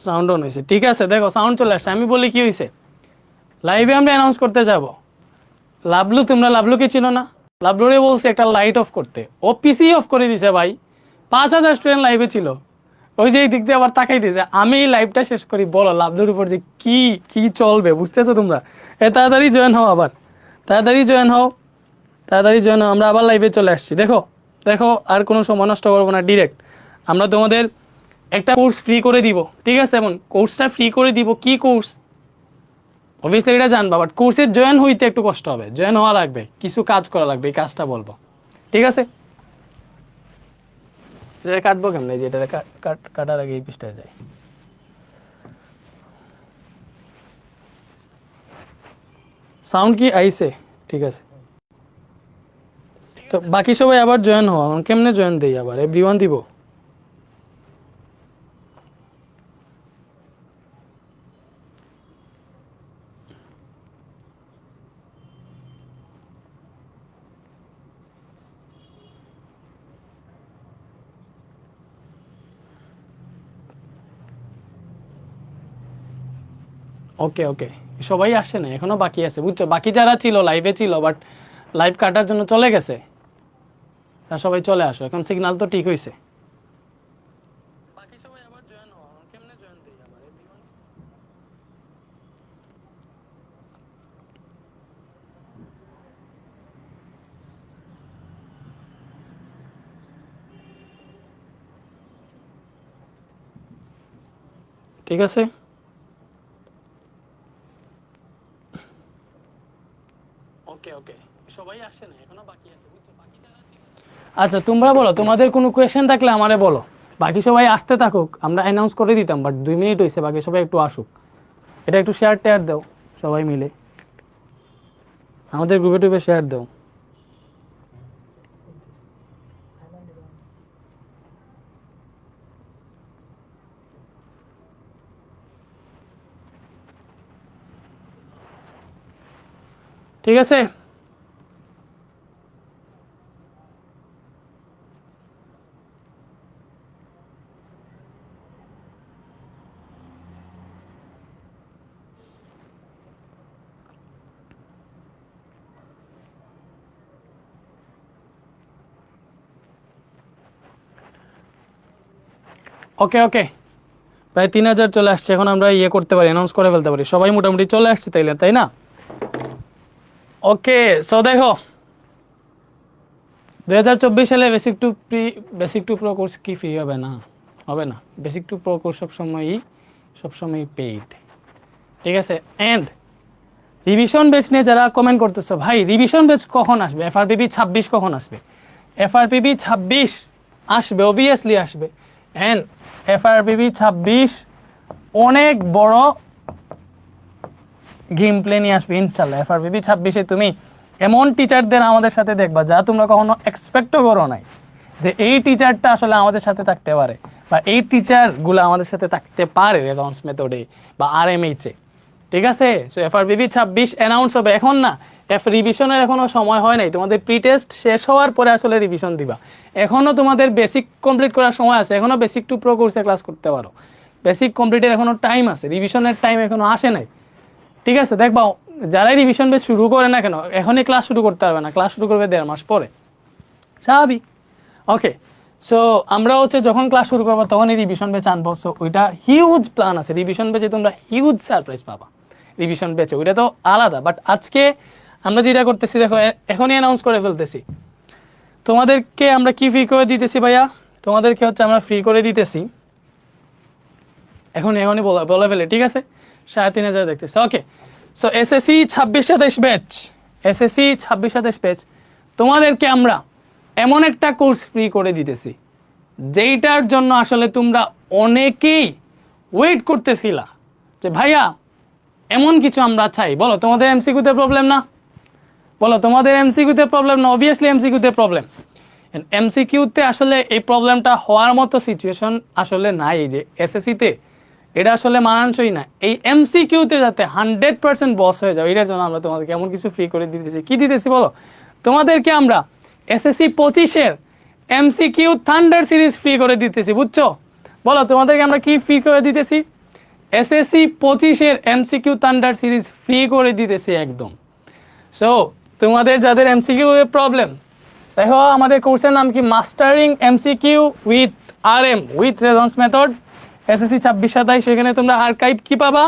Sound on হয়েছে ঠিক আছে, দেখো সাউন্ড চলে আসছে। আমি বলি কি হয়েছে লাইভে আমরা অ্যানাউন্স করতে যাব। লাভলু তোমরা লাভলুকে চিনো না? লাভলুরে বলছে একটা লাইট অফ করতে। ও পিসি অফ করে দিছে ভাই। পাঁচ হাজার স্টুডেন্ট লাইভে ছিল। ওই যে এই দিক দিয়ে আবার তাকাই দিছে। আমি এই লাইভটা শেষ করি, বলো লাভলুর উপর যে কি কি চলবে, বুঝতেছো তোমরা? এ, তাড়াতাড়ি জয়েন হও আবার। তাড়াতাড়ি জয়েন হও। তাড়াতাড়ি জয়েন হও, আমরা আবার লাইভে চলে আসছি। দেখো দেখো, আর কোনো সময় নষ্ট করব না ডিরেক্ট আমরা তোমাদের একটা কোর্স ফ্রি করে দিব, ঠিক আছে? এমন কোর্সটা ফ্রি করে দিব, কি কোর্স অবভিয়াসলি এটা জানবা বাট কোর্সে জয়েন হইতে একটু কষ্ট হবে। জয়েন হওয়া লাগবে, কিছু কাজ করা লাগবে, এই কাজটা বলব। ঠিক আছে? এটা কাটবো কেমন? এই যে এটা কাট- কাট- কাটার আগে এই পিসটা যায়। সাউন্ড কি আইছে? ঠিক আছে। তো বাকি সবাই আবার জয়েন হওয়া কেমনে জয়েন দেই আবার? এভরি দিব? ওকে ওকে সবাই আসে না এখনও বাকি আছে বুঝছ? বাকি যারা ছিল লাইভে ছিল বাট লাইভ কাটার জন্য চলে গেছে তা সবাই চলে আসো এখন সিগন্যাল তো ঠিক হয়েছে ঠিক সবাই আবার জয়েন হও কেমনে জয়েন দেই আবার everyone? ঠিক আছে আচ্ছা তোমরা বলো, তোমাদের কোনো কোয়েশ্চেন থাকলে আমারে বলো। বাকি সবাই আসতে থাকুক, আমরা অ্যানাউন্স করে দিতাম বাট দুই মিনিট হয়েছে বাকি সবাই একটু আসুক। এটা একটু শেয়ার টেয়ার দাও, সবাই মিলে। আমাদের গ্রুপে টুপে শেয়ার দাও। ঠিক আছে? ওকে ওকে প্রায় তিন হাজার চলে আসছে। এখন আমরা ইয়ে করতে পারি অ্যানাউন্স করে ফেলতে পারি। সবাই মোটামুটি চলে আসছে তাইলে, তাই না? ওকে সো দেখো দু হাজার চব্বিশ সালে basic to pre basic to pro course কি ফ্রি হবে না? হবে না। বেসিক টু প্রো কোর্স সবসময়ই সবসময়ই পেইড ঠিক আছে? অ্যান্ড রিভিশন বেচ নিয়ে যারা কমেন্ট করতেছো, ভাই রিভিশন বেচ কখন আসবে? এফআরপিবি ছাব্বিশ কখন আসবে? এফআরপিবি ছাব্বিশ আসবে অবভিয়াসলি আসবে। অ্যান্ড এফআরপিবি ছাব্বিশ অনেক বড় গেম প্লে নিয়ে আসবে ইনশাল্লাহ এফআরপিবি ছাব্বিশে তুমি এমন টিচারদের আমাদের সাথে দেখবা যা তোমরা কখনো এক্সপেক্টও করো নাই, যে এই টিচারটা আসলে আমাদের সাথে থাকতে পারে বা এই টিচারগুলো আমাদের সাথে থাকতে পারে রেলন্স মেথডে বা আর এম এইচে ঠিক আছে? সো এফআরবিবি ছাব্বিশ অ্যানাউন্স হবে এখন না এফ রিভিশনের এখনও সময় হয় নাই, তোমাদের প্রি টেস্ট শেষ হওয়ার পরে আসলে রিভিশন দিবা। এখনও তোমাদের বেসিক কমপ্লিট করার সময় আছে এখনও বেসিক টু প্রো কোর্সে ক্লাস করতে পারো। বেসিক কমপ্লিটের এখনও টাইম আছে রিভিশনের টাইম এখনও আসে নাই। ঠিক আছে দেখবা যারাই রিভিশন বেস শুরু করে না কেন, এখনই ক্লাস শুরু করতে পারবে না। ক্লাস শুরু করবে দেড় মাস পরে। স্বাভাবিক। ওকে সো আমরা হচ্ছে যখন ক্লাস শুরু করব তখনই রিভিশন বেচ আনব। সো ওইটা হিউজ প্ল্যান আছে। রিভিশন বেচে তোমরা হিউজ সারপ্রাইজ পাবা। রিভিশন বেচে ওইটা তো আলাদা। বাট আজকে আমরা যেটা করতেছি, দেখো এখনই অ্যানাউন্স করে ফেলতেছি। তোমাদেরকে আমরা কি ফ্রি করে দিতেছি ভাইয়া? তোমাদেরকে হচ্ছে আমরা ফ্রি করে দিতেছি। এখন এখনই বলা বলে ফেলে, ঠিক আছে? সাড়ে তিন হাজার দেখতেছে। ওকে সো এসএসসি ছাব্বিশ সাতাশ ব্যাচ এসএসসি ছাব্বিশ সাতাশ ব্যাচ তোমাদেরকে আমরা এমন একটা কোর্স ফ্রি করে দিতেছি, যেইটার জন্য আসলে তোমরা অনেকেই ওয়েট করতেছিলা যে, ভাইয়া, এমন কিছু আমরা চাই। বলো, তোমাদের এমসিকিউতে প্রবলেম না? বলো, তোমাদের এমসিকিউতে প্রবলেম না? অবভিয়াসলি এমসিকিউতে প্রবলেম এমসিকিউতে আসলে এই প্রবলেমটা হওয়ার মতো সিচুয়েশন আসলে নাই যে এসএসসিতে এটা আসলে মানানসই না। এই এমসিকিউতে যাতে হান্ড্রেড পার্সেন্ট বস হয়ে যাও, এটার জন্য আমরা তোমাদেরকে এমন কিছু ফ্রি করে দিতেছি। কি দিতেছি বলো? তোমাদেরকে আমরা এসএসসি পঁচিশের এমসিকিউ থান্ডার সিরিজ ফ্রি করে দিতেছি, বুঝছ? বলো, তোমাদেরকে আমরা কি ফ্রি করে দিতেছি? এসএসসি পঁচিশের এমসিকিউ থান্ডার সিরিজ ফ্রি করে দিতেছি একদম। সো তোমাদের যাদের এমসিকিউ এর প্রবলেম দেখো, আমাদের কোর্সের নাম কি? Mastering MCQ with R M with response method SSC ছাব্বিশ সাতাইশ, সেখানে তোমরা আর্কাইভ কি পাবা?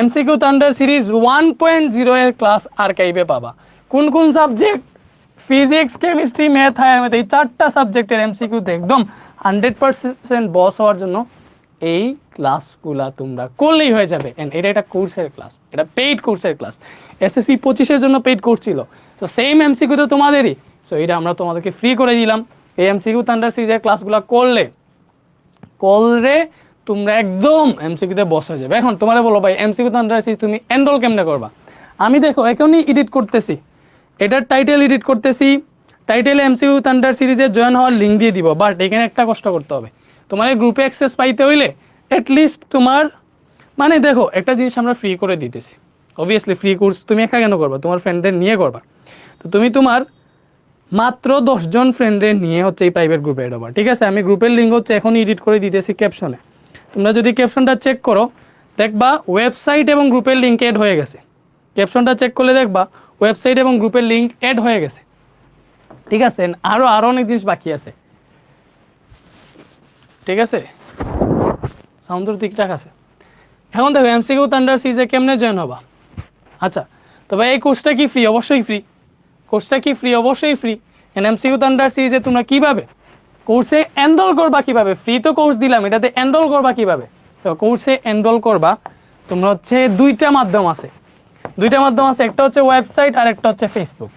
MCQ thunder series one point zero এর ক্লাস আর্কাইভে পাবা। কোন কোন subject physics chemistry math higher math এই চারটা সাবজেক্টের এমসিকিউতে একদম হান্ড্রেড পার্সেন্ট বস হওয়ার জন্য এই ক্লাসগুলা তোমরা করলেই হয়ে যাবে। And এটা একটা কোর্সের ক্লাস এটা পেইড কোর্সের ক্লাস এসএসসি পঁচিশের জন্য পেইড কোর্স ছিল। তো সেম এমসিকিউ তো তোমাদেরই। সো এটা আমরা তোমাদেরকে ফ্রি করে দিলাম। এই এমসিকিউ থান্ডার সিরিজের ক্লাসগুলো করলে করলে তোমরা একদম এমসিকিউতে বস হয়ে যাবে। এখন তোমার বলো ভাই এমসিকিউ থান্ডার সিরিজ তুমি এনরোল কেমনে করবা? আমি দেখো, এখনই এডিট করতেছি। এটার টাইটেল এডিট করতেছি। টাইটেলে এমসিকিউ থান্ডার সিরিজে জয়েন হওয়ার লিঙ্ক দিয়ে দিব বাট এখানে একটা কষ্ট করতে হবে। তোমার এই গ্রুপে অ্যাক্সেস পাইতে হইলে অ্যাটলিস্ট তোমার মানে দেখো, একটা জিনিস আমরা ফ্রি করে দিতেছি। অবভিয়াসলি ফ্রি কোর্স তুমি একা কেন করবা? তোমার ফ্রেন্ডদের নিয়ে করবা। তো তুমি তোমার মাত্র দশজন ফ্রেন্ডের নিয়ে হচ্ছে এই প্রাইভেট গ্রুপে এড হবা। ঠিক আছে? আমি গ্রুপের লিঙ্ক হচ্ছে এখন এডিট করে দিতেছি ক্যাপশনে তোমরা যদি ক্যাপশনটা চেক করো, দেখবা ওয়েবসাইট এবং গ্রুপের লিঙ্ক এড হয়ে গেছে। ক্যাপশনটা চেক করলে দেখবা ওয়েবসাইট এবং গ্রুপের লিঙ্ক এড হয়ে গেছে। ঠিক আছে? আরও আরও অনেক জিনিস বাকি আছে। ঠিক আছে? সাউন্ডের ঠিকঠাক আছে। এখন দেখো এমসিকিউ থান্ডার সিজে কেমনে জয়েন হবা? আচ্ছা তবে এই কোর্সটা কি ফ্রি অবশ্যই ফ্রি কোর্সটা কি ফ্রি অবশ্যই ফ্রি এন এমসিকিউ থান্ডার সিরিজে তোমরা কীভাবে কোর্সে এনরোল করবা কীভাবে? ফ্রি তো কোর্স দিলাম, এটাতে এনরোল করবা কীভাবে? তো কোর্সে এনরোল করবা, তোমরা হচ্ছে দুইটা মাধ্যম আছে। দুইটা মাধ্যম আছে, একটা হচ্ছে ওয়েবসাইট আর একটা হচ্ছে ফেসবুক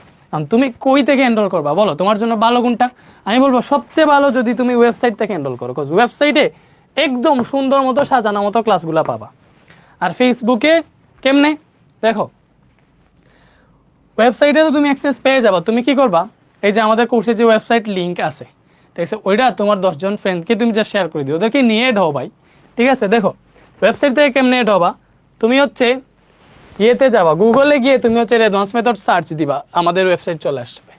তুমি কই থেকে এনরোল করবা? বলো, তোমার জন্য ভালো কোনটা? আমি বলব, সবচেয়ে ভালো যদি তুমি ওয়েবসাইট থেকে এনরোল করো বিকজ ওয়েবসাইটে একদম সুন্দর মতো, সাজানো মতো ক্লাসগুলো পাবা। আর ফেসবুকে কেমনে? দেখো ওয়েবসাইটে তো তুমি অ্যাক্সেস পেয়ে যাবা। তুমি কি করবা? এই যে আমাদের কোর্সে যে ওয়েবসাইট লিঙ্ক আছে ঠিক আছে? ওইটা তোমার দশজন ফ্রেন্ডকে তুমি যা শেয়ার করে দিও। ওদেরকে নিয়ে এড ভাই। ঠিক আছে? দেখো ওয়েবসাইট থেকে কেমনে এড হবা তুমি হচ্ছে ইয়েতে যাবা গুগলে গিয়ে তুমি হচ্ছে অ্যাডভান্স মেথড সার্চ দিবা, আমাদের ওয়েবসাইট চলে আসবে।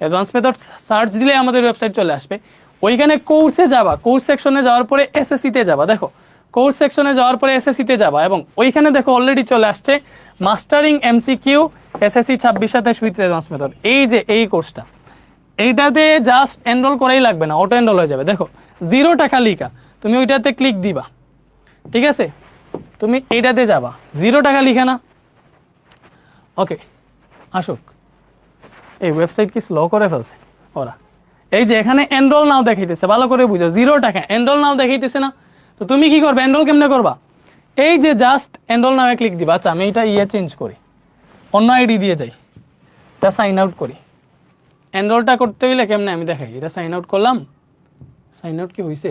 অ্যাডভান্স মেথড সার্চ দিলে আমাদের ওয়েবসাইট চলে আসবে। ওইখানে কোর্সে যাবা কোর্স সেকশনে যাওয়ার পরে এসএসসিতে যাবা। দেখো কোর্স সেকশনে যাওয়ার পরে এসএসসিতে যাবা এবং ওইখানে দেখো অলরেডি চলে আসছে মাস্টারিং এমসিকিউ এসএসসি ছাব্বিশ সাতাশ উইথ অ্যাডভান্স মেথড এই যে, এই কোর্সটা এইটাতে জাস্ট এনরোল করাই লাগবে না অটো এনরোল হয়ে যাবে। দেখো জিরো টাকা লিখা তুমি ওইটাতে ক্লিক দিবা। ঠিক আছে? তুমি এইটাতে যাবা। জিরো টাকা লিখা না? ওকে আসুক। এই ওয়েবসাইট কি স্লো করে ফেলছে? ওরা। এই যে এখানে এনরোল নাও দেখাইতেছে, ভালো করে বুঝো জিরো টাকা এনরোল নাও দেখাইতেছে না? তো তুমি কি করবে? এনরোল কেমনে করবা? এই যে জাস্ট এনরোল নামে ক্লিক দিবা। আচ্ছা আমি এটা ইয়ে চেঞ্জ করি। অন্য আইডি দিয়ে যাই। এটা সাইন আউট করি। এনরোলটা করতে হইলে কেমনে আমি দেখাই? এটা সাইন আউট করলাম। সাইন আউট কি হয়েছে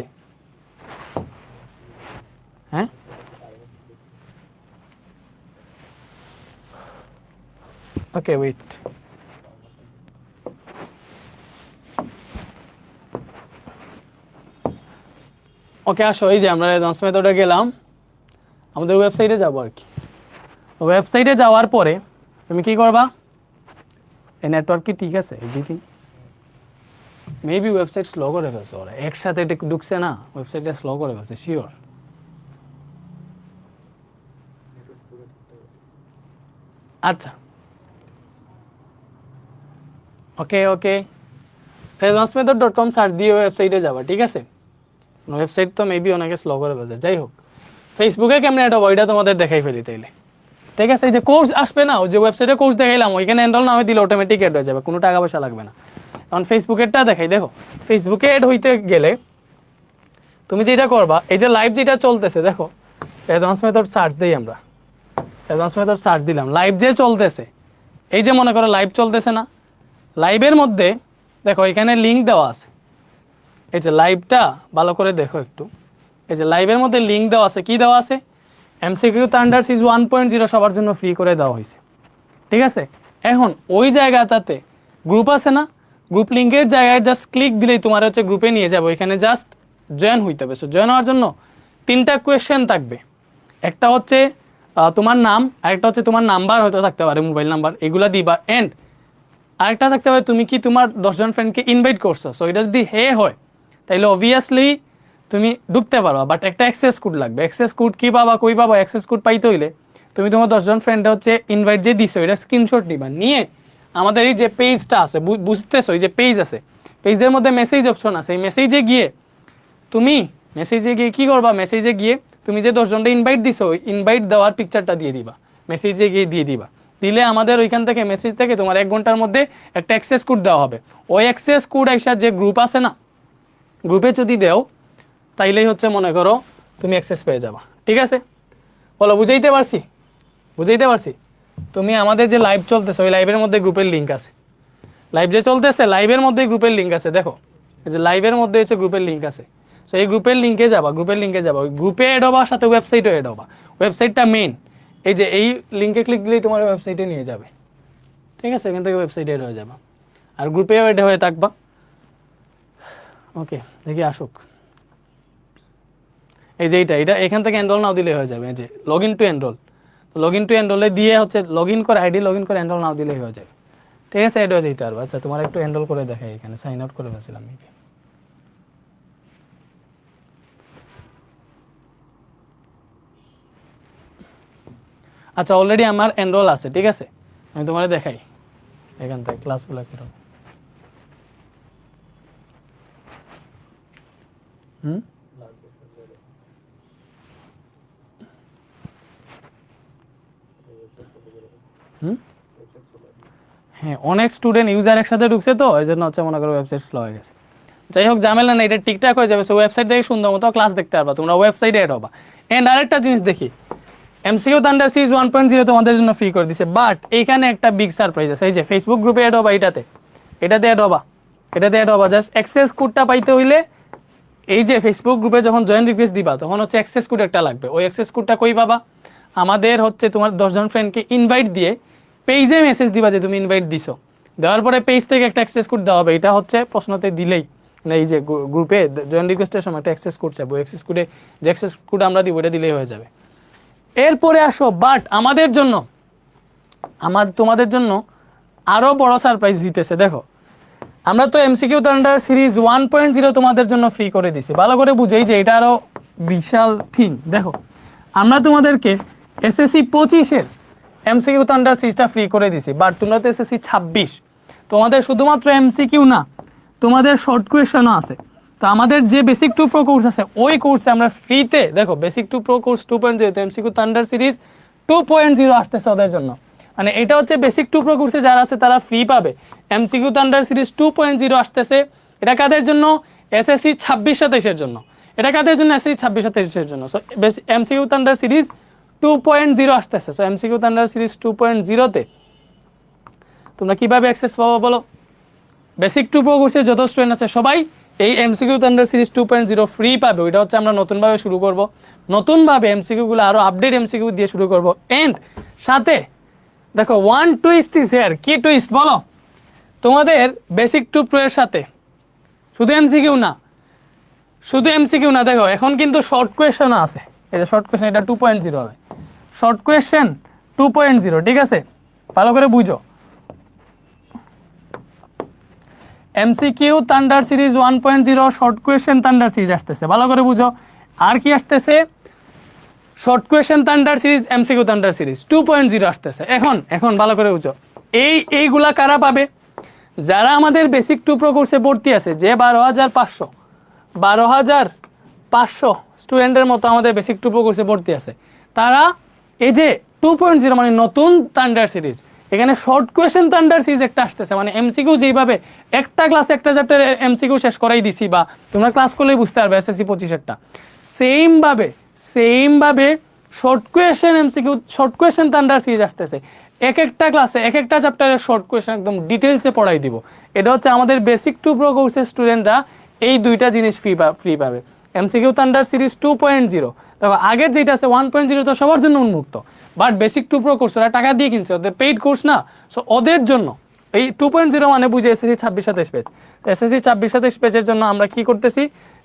হ্যাঁ? ওকে ওয়েট ওকে আসো, এই যে আমরা দশ মেথডে গেলাম। আমাদের ওয়েবসাইটে যাব আর কি। ওয়েবসাইটে যাওয়ার পরে তুমি কি করবা? এই নেটওয়ার্ক কি ঠিক আছে, এভরিথিং। মেবি ওয়েবসাইট স্লো করে ফেলছে ওরা একসাথে এটা ঢুকছে না ওয়েবসাইটটা স্লো করে ফেলছে শিওর আচ্ছা। Okay okay response dot com search দিয়ে ওয়েবসাইটে যাবা, ঠিক আছে? ওয়েবসাইট তো মেবি অনেকে স্লো করে ফেলছে যাই হোক। ফেসবুকে কেমন এটা ওইটা তোমাদের দেখাই ফেলি তাইলে। ঠিক আছে, এই যে কোর্স আসবে না, ওই যে ওয়েবসাইটে কোর্স দেখাইলাম, ওইখানে এনরোল নামে দিলে অটোমেটিক এড হয়ে যাবে, কোনো টাকা পয়সা লাগবে না। কারণ ফেসবুকেরটা দেখাই, দেখো ফেসবুকে এড হইতে গেলে তুমি যেটা করবা, এই যে লাইভ যেটা চলতেছে, দেখো অ্যাডভান্স মেথড সার্চ দিই আমরা। অ্যাডভান্স মেথড সার্চ দিলাম লাইভ যে চলতেছে, এই যে মনে করো লাইভ চলতেছে না লাইভের মধ্যে, দেখো, এখানে লিঙ্ক দেওয়া আছে। এই যে লাইভটা ভালো করে দেখো একটু। এই যে লাইভের মধ্যে লিঙ্ক দেওয়া আছে, কি দেওয়া আছে? এমসিকিউ থান্ডার সিজ ওয়ান পয়েন্ট জিরো সবার জন্য ফ্রি করে দেওয়া হয়েছে। ঠিক আছে? এখন ওই জায়গাটাতে গ্রুপ আছে না? গ্রুপ লিঙ্কের জায়গায় জাস্ট ক্লিক দিলেই তোমার হচ্ছে গ্রুপে নিয়ে যাব। ওইখানে জাস্ট জয়েন হইতে হবে। সো জয়েন হওয়ার জন্য তিনটা কোয়েশ্চেন থাকবে। একটা হচ্ছে তোমার নাম, আরেকটা হচ্ছে তোমার নাম্বার হয়তো থাকতে পারে মোবাইল নাম্বার এগুলা দিবা। এন্ড আরেকটা থাকতে পারে, তুমি কি তোমার দশজন ফ্রেন্ডকে ইনভাইট করছ? সো এটা যদি হে হয়। তাইলে অবভিয়াসলি তুমি ঢুকতে পারবা বাট একটা অ্যাক্সেস কোড লাগবে। অ্যাক্সেস কোড কি পাবা, কই পাবা অ্যাক্সেস কোড পাইতে হইলে তুমি তোমার দশজন ফ্রেন্ডে হচ্ছে ইনভাইট যে দিছো এটা স্ক্রিনশট নিবা নিয়ে আমাদের এই যে পেজটা আছে বুঝতেছো, এই যে পেজ আছে পেজের মধ্যে মেসেজ অপশন আছে। এই মেসেজে গিয়ে তুমি মেসেজে গিয়ে কি করবা? মেসেজে গিয়ে তুমি যে দশজনটা ইনভাইট দিছো ইনভাইট দেওয়ার পিকচারটা দিয়ে দিবা। মেসেজে গিয়ে দিয়ে দিবা। দিলে আমাদের ওইখান থেকে মেসেজ থেকে তোমার এক ঘণ্টার মধ্যে একটা অ্যাক্সেস কোড দেওয়া হবে। ওই অ্যাক্সেস কোড আইসা যে গ্রুপ আছে না গ্রুপে যদি দেও তাইলেই হচ্ছে মনে করো তুমি অ্যাক্সেস পেয়ে যাবা। ঠিক আছে? বলো, বুঝাইতে পারছি? বুঝাইতে পারছি? তুমি আমাদের যে লাইভ চলতেছে, ওই লাইভের মধ্যে গ্রুপের লিঙ্ক আছে। লাইভ যে চলতেছে লাইভের মধ্যে গ্রুপের লিঙ্ক আছে। দেখো, এই যে লাইভের মধ্যে হচ্ছে গ্রুপের লিঙ্ক আছে। সো এই গ্রুপের লিঙ্কে যাবা গ্রুপের লিঙ্কে যাবা। ওই গ্রুপে অ্যাড হবা সাথে ওয়েবসাইটও অ্যাড হবা। ওয়েবসাইটটা মেন এই যে এই লিঙ্কে ক্লিক দিলেই তোমার ওয়েবসাইটে নিয়ে যাবে। ঠিক আছে? এখান থেকে ওয়েবসাইটে অ্যাড হয়ে যাবা। আর গ্রুপেও অ্যাড হয়ে থাকবা। ওকে দেখি আসুক। এই যে এইটা এটা এখান থেকে এনরোল নাও দিলে হয়ে যাবে, এই যে লগ ইন টু এনরোল তো লগ ইন টু এনরোলে দিয়ে হচ্ছে লগ ইন করে আইডি লগ ইন করে এনরোল নাও দিলেই হয়ে যাবে। ঠিক আছে হয়ে যেতে পারব আচ্ছা তোমার একটু এনরোল করে দেখাই এখানে সাইন আউট করে ফেলছিলাম আচ্ছা অলরেডি আমার এনরোল আছে, ঠিক আছে? আমি তোমার দেখাই, এখান থেকে ক্লাসগুলো কীরকম। হুম? হ্যাঁ অনেক স্টুডেন্ট ইউজার একসাথে ঢুকছে তো এই জন্য হচ্ছে মনে করো ওয়েবসাইট স্লো হয়ে গেছে। যাই হোক, ঝামেলা না এটা ঠিকঠাক হয়ে যাবে। সো ওয়েবসাইট থেকে সুন্দর মতো ক্লাস দেখতে পারবা, তোমরা ওয়েবসাইটে অ্যাড হবা। এন্ড আরেকটা জিনিস দেখি এমসিকিউ থান্ডার সিজ ওয়ান পয়েন্ট জিরো তোমাদের জন্য ফ্রি করে দিছে। বাট এইখানে একটা বিগ সারপ্রাইজ আছে, এই যে ফেসবুক গ্রুপে অ্যাড হবা এটাতে। এটাতে অ্যাড হবা, এটাতে অ্যাড হবা। জাস্ট অ্যাক্সেস কোডটা পাইতে হইলে এই যে ফেসবুক গ্রুপে যখন জয়েন রিকোয়েস্ট দিবা, তখন হচ্ছে অ্যাক্সেস কোড একটা লাগবে। ওই অ্যাক্সেস কোডটা কই পাবা? আমাদের হচ্ছে তোমার দশজন ফ্রেন্ডকে ইনভাইট দিয়ে পেজে মেসেজ দিবা যে তুমি ইনভাইট দিছো। দেওয়ার পরে পেজ থেকে একটা অ্যাক্সেস কোড দেওয়া হবে। এটা হচ্ছে প্রশ্নতে দিলেই। মানে এই যে গ্রুপে জয়েন রিকোয়েস্টের সময় একটা অ্যাক্সেস কোড চাইব অ্যাক্সেস কোডে যে অ্যাক্সেস কোড আমরা দিব ওটা দিলেই হয়ে যাবে। এরপরে আসো বাট আমাদের জন্য, আমার, তোমাদের জন্য আরও বড় সারপ্রাইজ হইতেছে। দেখো, আমরা তো MCQ thunder series one point zero তোমাদের জন্য ফ্রি করে দিছি। ভালো করে বুঝেই যে এটা আরও বিশাল থিং দেখো, আমরা তোমাদেরকে এসএসসি পঁচিশের এমসিকিউ থান্ডার সিরিজটা ফ্রি করে দিছি বাট তোমরা তো এসএসসি ছাব্বিশ। তোমাদের শুধুমাত্র এমসিকিউ না, তোমাদের শর্ট কোয়েশনও আছে। তো আমাদের যে বেসিক টু প্রো কোর্স আছে, ওই কোর্সে আমরা ফ্রিতে দেখো basic to pro course two point zero MCQ thunder series two point zero আসতেছে ওদের জন্য। মানে এটা হচ্ছে বেসিক টু প্রো কোর্সে যারা আছে, তারা ফ্রি পাবে। MCQ thunder series two point zero আসতেছে। এটা কাদের জন্য? এসএসসি ছাব্বিশ সাতাইশের জন্য। এটা কাদের জন্য? এসএসসি ছাব্বিশ সাতাইশের জন্য। So MCQ thunder series two point zero আসতেছে। So MCQ thunder series two point জিরোতে তোমরা কীভাবে অ্যাক্সেস পাবো বলো? বেসিক টু প্রো কোর্সের যত স্টুডেন্ট আছে সবাই এই MCQ thunder series two point zero free পাবে। ওইটা হচ্ছে আমরা নতুনভাবে শুরু করব। নতুনভাবে এমসিকিউগুলো আরও আপডেট এমসিকিউ দিয়ে শুরু করব। এন্ড সাথে দেখো ওয়ান টুইস্ট ইজ হেয়ার কি টুইস্ট বলো? তোমাদের বেসিক টু প্রো এর সাথে শুধু এমসিকিউ না, শুধু এমসিকিউ না। দেখো, এখন কিন্তু শর্ট কোয়েশনও আছে। যে শর্ট কোয়েশন এটা টু পয়েন্ট জিরো হবে। Short question two point zero ঠিক আছে? ভালো করে বুঝো। MCQ thunder series one point zero short question thunder series আসতেছে। ভালো করে বুঝো। আর কি আসতেছে? Short question thunder series MCQ thunder series two point zero আসতেছে। এখন এখন ভালো করে বুঝো। এই, এইগুলা কারা পাবে? যারা আমাদের বেসিক টু প্রো কোর্সে ভর্তি আছে, যে বারো হাজার পাঁচশো, বারো হাজার পাঁচশো স্টুডেন্টের মতো আমাদের বেসিক টু কোর্সে ভর্তি আছে। তারা এই যে টু পয়েন্ট জিরো মানে নতুন থান্ডার সিরিজ এখানে শর্ট কোয়েশন থান্ডার সিরিজ একটা আসতেছে মানে এমসিকিউ যেইভাবে একটা ক্লাস একটা চ্যাপ্টার এমসিকিউ শেষ করাই দিছি বা তোমরা ক্লাস করলেই বুঝতে পারবে এসএসসি পঁচিশেরটা সেমভাবে সেমভাবে short question MCQ short question thunder series আসতেছে। এক একটা ক্লাসে এক একটা চ্যাপ্টারের শর্ট কোয়েশন একদম ডিটেলসে পড়াই দিব। এটা হচ্ছে আমাদের বেসিক টু প্রো কোর্সের স্টুডেন্টরা এই দুইটা জিনিস ফ্রি ফ্রি পাবে। MCQ thunder series two point zero দেখো, আগের যেটা আছে ওয়ান পয়েন্ট জিরো তো সবার জন্য উন্মুক্ত। But basic to pro course ওরা টাকা দিয়ে কিনছে, ওদের পেইড কোর্স না। সো ওদের জন্য, এই টু পয়েন্ট জিরো মানে বুঝে এসএসসি ছাব্বিশ সাতাইশ পেজ এসএসসি ছাব্বিশ সাতাইশ পেজের জন্য আমরা কি করতেছি?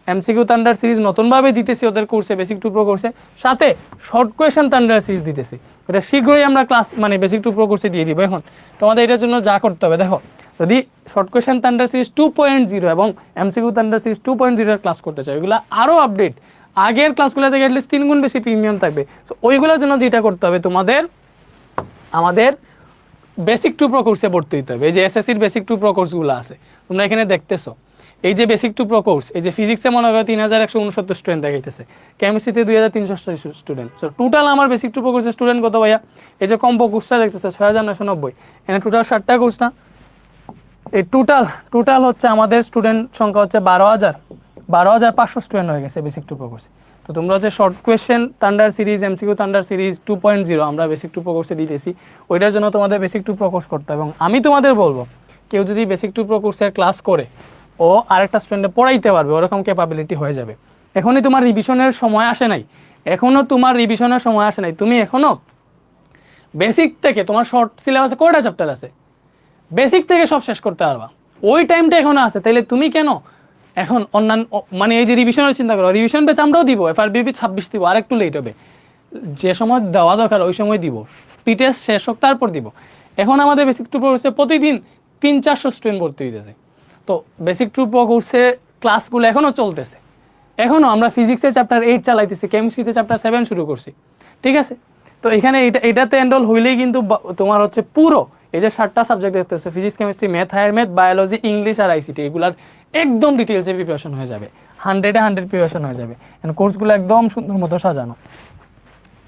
এমসিকিউ থান্ডার সিরিজ নতুনভাবে দিতেছি ওদের কোর্সে বেসিক টু প্রো কোর্সে সাথে শর্ট কোয়েশন থান্ডার সিরিজ দিতেছি। এটা শীঘ্রই আমরা ক্লাস মানে বেসিক টু প্রো কোর্সে দিয়ে দিব এখন। তোমাদের এটার জন্য যা করতে হবে, দেখো, যদি short question thunder series two point zero এবং MCQ thunder series two point জিরোর ক্লাস করতে চাও, এগুলো আরও আপডেট আগের ক্লাসগুলো থেকে অ্যাটলিস্ট তিন গুণ বেশি প্রিমিয়াম থাকবে। সো ওইগুলোর জন্য যেটা করতে হবে তোমাদের, আমাদের বেসিক টু প্রো কোর্সে ভর্তি হতে হবে। এই যে এসএসসির বেসিক টু প্রো কোর্সগুলো আছে, তোমরা এখানে দেখতেছো। এই যে বেসিক টু প্রো কোর্স এই যে ফিজিক্সে মনে হয় তিন হাজার একশো উনসত্তর স্টুডেন্ট দেখাইতেছে। কেমিস্ট্রিতে দুই হাজার তিনশো স্টুডেন্ট সো টোটাল আমার বেসিক টু প্রো স্টুডেন্ট কত ভাইয়া? এই যে কম্পো কোর্সটা দেখতেছে, ছয় হাজার নশো নব্বই। এখানে টোটাল ষাটটা কোর্স না? এই টোটাল টোটাল হচ্ছে আমাদের স্টুডেন্ট সংখ্যা হচ্ছে বারো হাজার। বারো হাজার পাঁচশো স্টুডেন্ট হয়ে গেছে বেসিক টু প্রো কোর্সে তো তোমরা হচ্ছে short question thunder series MCQ thunder series two point zero আমরা বেসিক টু প্রো কোর্সে দিতেছি। ওইটার জন্য তোমাদের বেসিক টু প্রো কোর্স করতে হবে। এবং আমি তোমাদের বলব, কেউ যদি বেসিক টু প্রো কোর্সের ক্লাস করে ও আরেকটা স্টুডেন্টে পড়াইতে পারবে, ওরকম ক্যাপাবিলিটি হয়ে যাবে। এখনই তোমার রিভিশনের সময় আসে নাই। এখনও তোমার রিভিশনের সময় আসে নাই। তুমি এখনও বেসিক থেকে, তোমার শর্ট সিলেবাসে কয়টা চ্যাপ্টার আছে? বেসিক থেকে সব শেষ করতে পারবা। ওই টাইমটা এখনও আছে। তাইলে তুমি কেন এখন অন্যান্য মানে এই যে রিভিশনের চিন্তা করো রিভিশন পেজ আমরাও দিব এফআর বিপি ছাব্বিশ দিব আর একটু লেট হবে। যে সময় দেওয়া দরকার, ওই সময় দিব। পিটেস্ট শেষ হোক, তারপর দিব। এখন আমাদের বেসিক টু প্রতিদিন তিন চারশো স্টুডেন্ট ভর্তি হইতেছে। তো বেসিক টু কোর্সে ক্লাসগুলো এখনও চলতেছে। এখনও আমরা ফিজিক্সের চ্যাপ্টার এইট চালাইতেছি কেমিস্ট্রিতে চ্যাপ্টার সেভেন শুরু করছি। ঠিক আছে? তো এখানে এটা এটাতে এনরোল হইলেই কিন্তু তোমার হচ্ছে পুরো এই যে সাতটা সাবজেক্ট দেখতেছো physics chemistry math higher math biology English আর আইসিটি এগুলার একদম ডিটেলসে প্রিপারেশন হয়ে যাবে। হান্ড্রেডে হান্ড্রেড প্রিপারেশন হয়ে যাবে। কোর্সগুলো একদম সুন্দর মতো সাজানো।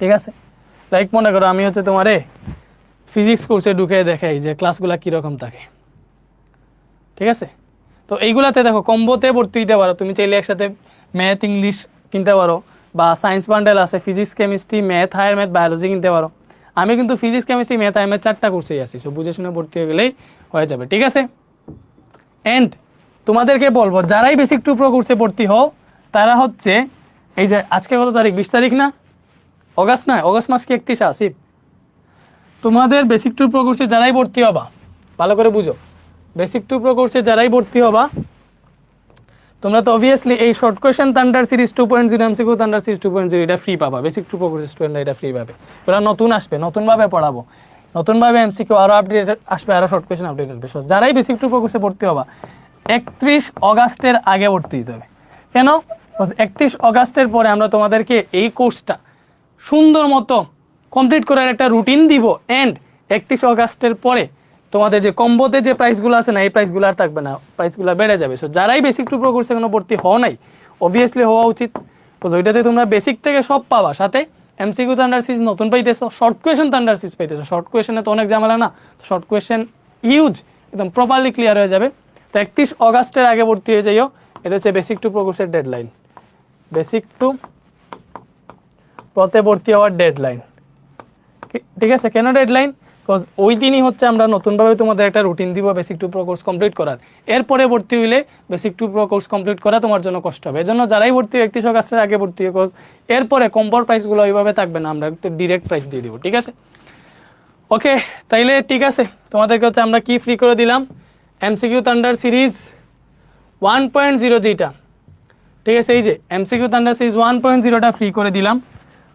ঠিক আছে? লাইক মনে করো আমি হচ্ছে তোমারে ফিজিক্স কোর্সে ঢুকে দেখাই যে ক্লাসগুলো কীরকম থাকে। ঠিক আছে? তো এইগুলাতে দেখো কম্বোতে ভর্তি দিতে পারো। তুমি চাইলে একসাথে ম্যাথ ইংলিশ কিনতে পারো বা সায়েন্স বান্ডেল আছে physics chemistry math higher math biology কিনতে পারো। আমি কিন্তু physics chemistry math higher math চারটা কোর্সেই আছি সো বুঝে শুনে ভর্তি হয়ে গেলেই হয়ে যাবে, ঠিক আছে? এন্ড তোমাদেরকে বলব, যারাই বেসিক টু প্রো কোর্সে ভর্তি হও, তারা হচ্ছে, এই যে আজকে কত তারিখ বিশ তারিখ না? অগাস্ট নয়, অগাস্ট মাস কি একত্রিশে আসিফ? তোমাদের বেসিক টু প্রো কোর্সে যারাই ভর্তি হবা, ভালো করে বুঝো। বেসিক টু প্রো কোর্সে যারাই ভর্তি হবা, তোমরা তো অবভিয়াসলি এই short question thunder series two point zero MCQ thunder series two point zero এটা ফ্রি পাবা। বেসিক টু প্রো কোর্সের স্টুডেন্টরা এটা ফ্রি পাবে। ওরা নতুন আসবে, নতুনভাবে পড়াবো। নতুনভাবে এমসি এমসিকিউ আরও আপডেট আসবে আরও শর্ট কোয়েশন আপডেট আসবে। যারাই বেসিক টু প্রো কোর্সে ভর্তি হবা, একত্রিশ অগাস্টের আগে ভর্তি দিতে হবে। কেন? একত্রিশ অগাস্টের পরে আমরা তোমাদেরকে এই কোর্সটা সুন্দর মতো কমপ্লিট করার একটা রুটিন দিব। অ্যান্ড একত্রিশ অগাস্টের পরে তোমাদের যে কম্বোতে যে প্রাইসগুলো আছে না, এই প্রাইসগুলো আর থাকবে না। প্রাইসগুলো বেড়ে যাবে। সো যারাই বেসিক টু প্রো কোর্সে কোনো ভর্তি হও নাই অবভিয়াসলি হওয়া উচিত। তো ওইটাতে তোমরা বেসিক থেকে সব পাবা। সাথে এমসিকিউ থান্ডার সিজ নতুন পাইতেছো শর্ট কোয়েশন থান্ডার সিজ পাইতেছো। শর্ট কোয়েশনে তো অনেক ঝামেলা না। শর্ট কোয়েশন ইউজ একদম প্রপারলি ক্লিয়ার হয়ে যাবে। তো একত্রিশ অগাস্টের আগে ভর্তি হয়ে যাইও। এটা হচ্ছে বেসিক টু প্রো কোর্সের ডেডলাইন বেসিক টু পথে ভর্তি হওয়ার ডেডলাইন ঠিক আছে? কেন ডেডলাইন বিকজ ওই দিনই হচ্ছে আমরা নতুনভাবে তোমাদের একটা রুটিন দিব basic to pro course complete করার। এরপরে ভর্তি হইলে basic to pro course complete করা তোমার জন্য কষ্ট হবে। এজন্য যারাই ভর্তি হয় একত্রিশ অগাস্টের আগে ভর্তি হয় কোর্স এরপরে কম্পোর প্রাইসগুলো ওইভাবে থাকবে না, আমরা একটু ডিরেক্ট প্রাইস দিয়ে দিব, ঠিক আছে? ওকে তাইলে ঠিক আছে, তোমাদেরকে হচ্ছে আমরা কি ফ্রি করে দিলাম। MCQ thunder series one point zero যেটা ঠিক আছে? এই যে MCQ thunder series one point জিরোটা free করে দিলাম।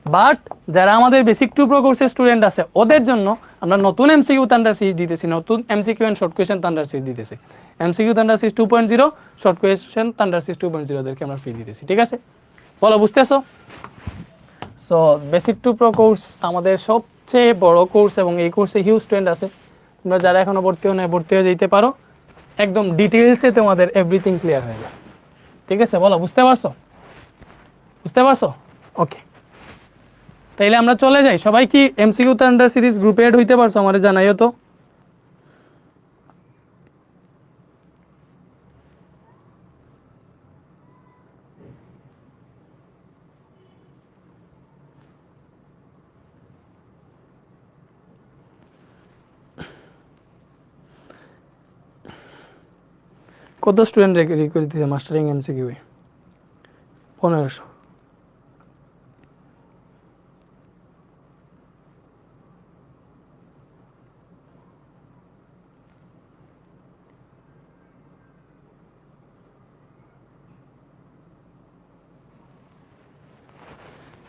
বাট যারা আমাদের বেসিক টু প্রো কোর্সের স্টুডেন্ট আছে, ওদের জন্য আমরা নতুন এমসিকিউ থান্ডার সিরিজ দিতেছি, নতুন MCQ and short question thunder series দিতেছি। MCQ thunder series two point zero short question thunder series two point জিরোদেরকে আমরা ফ্রি দিতেছি, ঠিক আছে? বলো, বুঝতেছো? So basic to pro course আমাদের সবচেয়ে বড় কোর্স এবং এই কোর্সে হিউজ স্টুডেন্ট আছে। তোমরা যারা এখনও ভর্তি হো না ভর্তি হয়ে যেতে পারো। একদম ডিটেলসে তোমাদের এভরিথিং ক্লিয়ার হয়ে যাবে ঠিক আছে, বলো, বুঝতে পারছ? বুঝতে পারছ? ওকে তাইলে আমরা চলে যাই। সবাই কি এমসিকিউ থান্ডার সিরিজ গ্রুপে এড হইতে পারছ আমারে জানাইও তো? কত স্টুডেন্ট রেডি করে দিতে মাস্টারিং এমসিকিউ পনেরোশো।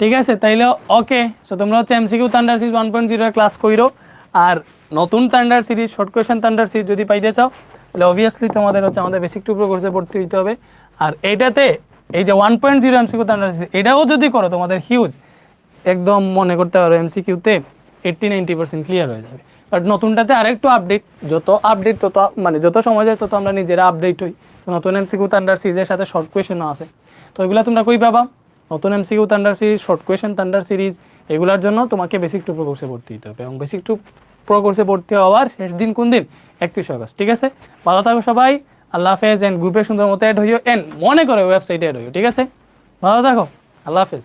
ঠিক আছে, তাইলে ওকে সো তোমরা হচ্ছে MCQ thunder series one point zero class কইরো। আর নতুন thunder series short question thunder series যদি পাইতে চাও, তাহলে অবভিয়াসলি তোমাদের হচ্ছে আমাদের বেসিক টু কোর্সে ভর্তি হইতে হবে। আর এইটাতে এই যে one point zero MCQ thunder series এটাও যদি করো, তোমাদের হিউজ একদম মনে করতে পারো এমসিকিউতে এইট্টি নাইনটি পার্সেন্ট ক্লিয়ার হয়ে যাবে। বাট নতুনটাতে আরেকটু আপডেট যত আপডেট তত মানে যত সময় যায় তত আমরা নিজেরা আপডেট হই। নতুন এমসিকিউ থান্ডার সিরিজের সাথে শর্ট কোয়েশনও আছে। তো এগুলো তোমরা কই পাবা? নতুন MCQ thunder series short question thunder series এগুলোর জন্য তোমাকে বেসিক টু প্রো কোর্সে ভর্তি হতে হবে এবং বেসিক টু প্রো কোর্সে ভর্তি হওয়ার শেষ দিন কোন দিন? একত্রিশ আগস্ট, ঠিক আছে? ভালো থাকো সবাই, আল্লাহ হাফেজ এন্ড গ্রুপে সুন্দর মতো অ্যাড হইও এন্ড মনে করে ওয়েবসাইটে অ্যাড হইও, ঠিক আছে? ভালো থাকো, আল্লাহ হাফেজ।